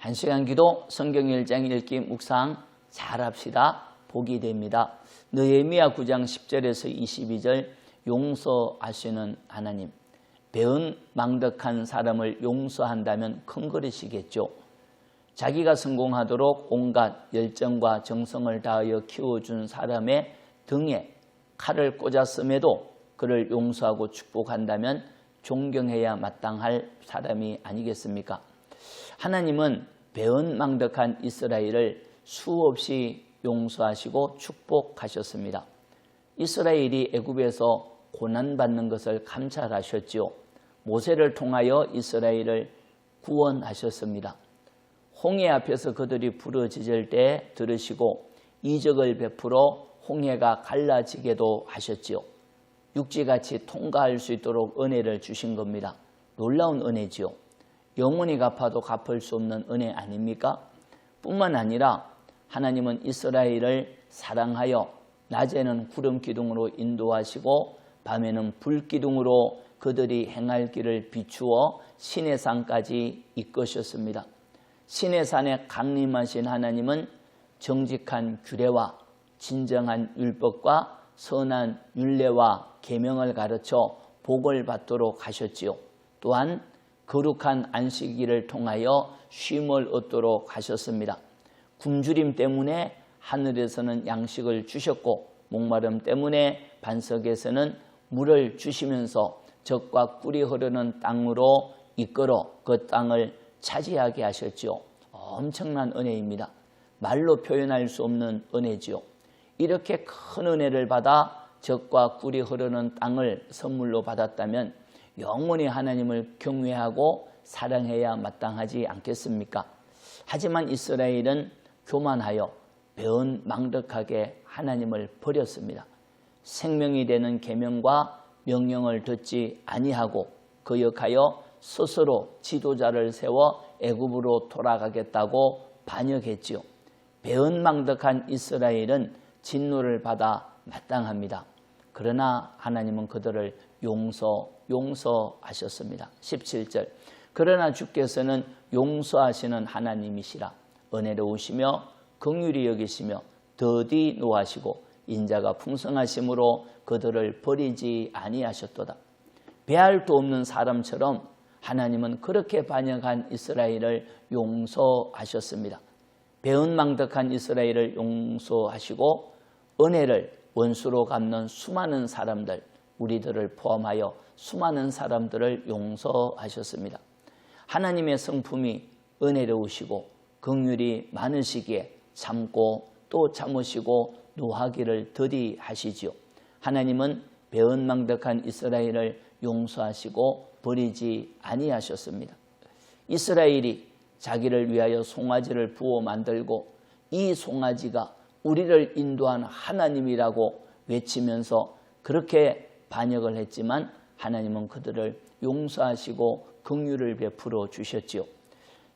한 시간 기도 성경 1장 읽기 묵상 잘합시다. 복이 됩니다. 느헤미야 9장 10절에서 22절 용서하시는 하나님. 배은 망덕한 사람을 용서한다면 큰 그릇이겠죠. 자기가 성공하도록 온갖 열정과 정성을 다하여 키워준 사람의 등에 칼을 꽂았음에도 그를 용서하고 축복한다면 존경해야 마땅할 사람이 아니겠습니까? 하나님은 배은망덕한 이스라엘을 수없이 용서하시고 축복하셨습니다. 이스라엘이 애굽에서 고난받는 것을 감찰하셨지요. 모세를 통하여 이스라엘을 구원하셨습니다. 홍해 앞에서 그들이 부러지질 때 들으시고 이적을 베풀어 홍해가 갈라지게도 하셨지요. 육지같이 통과할 수 있도록 은혜를 주신 겁니다. 놀라운 은혜지요. 영원히 갚아도 갚을 수 없는 은혜 아닙니까? 뿐만 아니라 하나님은 이스라엘을 사랑하여 낮에는 구름 기둥으로 인도하시고 밤에는 불 기둥으로 그들이 행할 길을 비추어 신의 산까지 이끄셨습니다. 신의 산에 강림하신 하나님은 정직한 규례와 진정한 율법과 선한 율례와 계명을 가르쳐 복을 받도록 하셨지요. 또한 거룩한 안식일을 통하여 쉼을 얻도록 하셨습니다. 굶주림 때문에 하늘에서는 양식을 주셨고 목마름 때문에 반석에서는 물을 주시면서 적과 꿀이 흐르는 땅으로 이끌어 그 땅을 차지하게 하셨지요. 엄청난 은혜입니다. 말로 표현할 수 없는 은혜지요. 이렇게 큰 은혜를 받아 적과 꿀이 흐르는 땅을 선물로 받았다면 영원히 하나님을 경외하고 사랑해야 마땅하지 않겠습니까? 하지만 이스라엘은 교만하여 배은 망덕하게 하나님을 버렸습니다. 생명이 되는 계명과 명령을 듣지 아니하고 거역하여 스스로 지도자를 세워 애굽으로 돌아가겠다고 반역했지요. 배은망덕한 이스라엘은 진노를 받아 마땅합니다. 그러나 하나님은 그들을 용서 용서하셨습니다. 17절 그러나 주께서는 용서하시는 하나님이시라 은혜로우시며 긍휼히 여기시며 더디 노하시고 인자가 풍성하심으로 그들을 버리지 아니하셨도다. 배알도 없는 사람처럼 하나님은 그렇게 반역한 이스라엘을 용서하셨습니다. 배은망덕한 이스라엘을 용서하시고 은혜를 원수로 갚는 수많은 사람들, 우리들을 포함하여 수많은 사람들을 용서하셨습니다. 하나님의 성품이 은혜로우시고 긍휼이 많으시기에 참고 또 참으시고 노하기를 더디 하시지요. 하나님은 배은망덕한 이스라엘을 용서하시고 버리지 아니하셨습니다. 이스라엘이 자기를 위하여 송아지를 부어 만들고 이 송아지가 우리를 인도한 하나님이라고 외치면서 그렇게 반역을 했지만 하나님은 그들을 용서하시고 긍휼을 베풀어 주셨지요.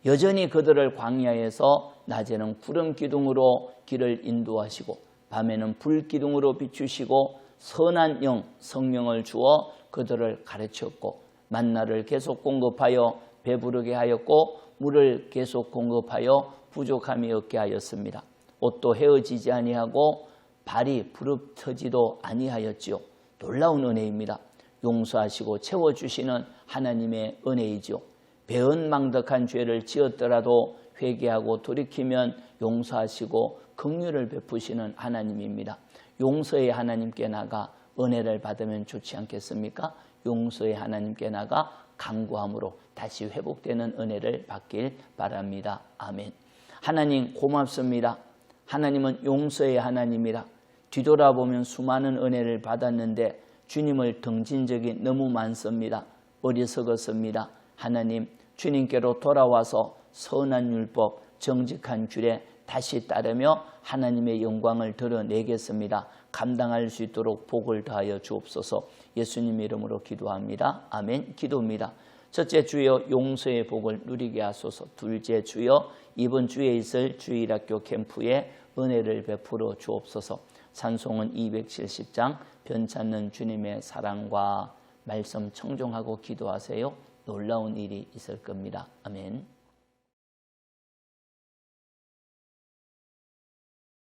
여전히 그들을 광야에서 낮에는 구름 기둥으로 길을 인도하시고 밤에는 불 기둥으로 비추시고 선한 영 성령을 주어 그들을 가르쳤고 만나를 계속 공급하여 배부르게 하였고 물을 계속 공급하여 부족함이 없게 하였습니다. 옷도 헤어지지 아니하고 발이 부릅터지도 아니하였지요. 놀라운 은혜입니다. 용서하시고 채워주시는 하나님의 은혜이죠. 배은망덕한 죄를 지었더라도 회개하고 돌이키면 용서하시고 긍휼을 베푸시는 하나님입니다. 용서의 하나님께 나가 은혜를 받으면 좋지 않겠습니까? 용서의 하나님께 나가 강구함으로 다시 회복되는 은혜를 받길 바랍니다. 아멘. 하나님 고맙습니다. 하나님은 용서의 하나님이라 뒤돌아보면 수많은 은혜를 받았는데 주님을 등진 적이 너무 많습니다. 어리석었습니다. 하나님 주님께로 돌아와서 선한 율법 정직한 줄에 다시 따르며 하나님의 영광을 드러내겠습니다. 감당할 수 있도록 복을 더하여 주옵소서 예수님 이름으로 기도합니다. 아멘 기도입니다. 첫째 주여 용서의 복을 누리게 하소서 둘째 주여 이번 주에 있을 주일학교 캠프에 은혜를 베풀어 주옵소서 찬송은 270장 변찮는 주님의 사랑과 말씀 청종하고 기도하세요. 놀라운 일이 있을 겁니다. 아멘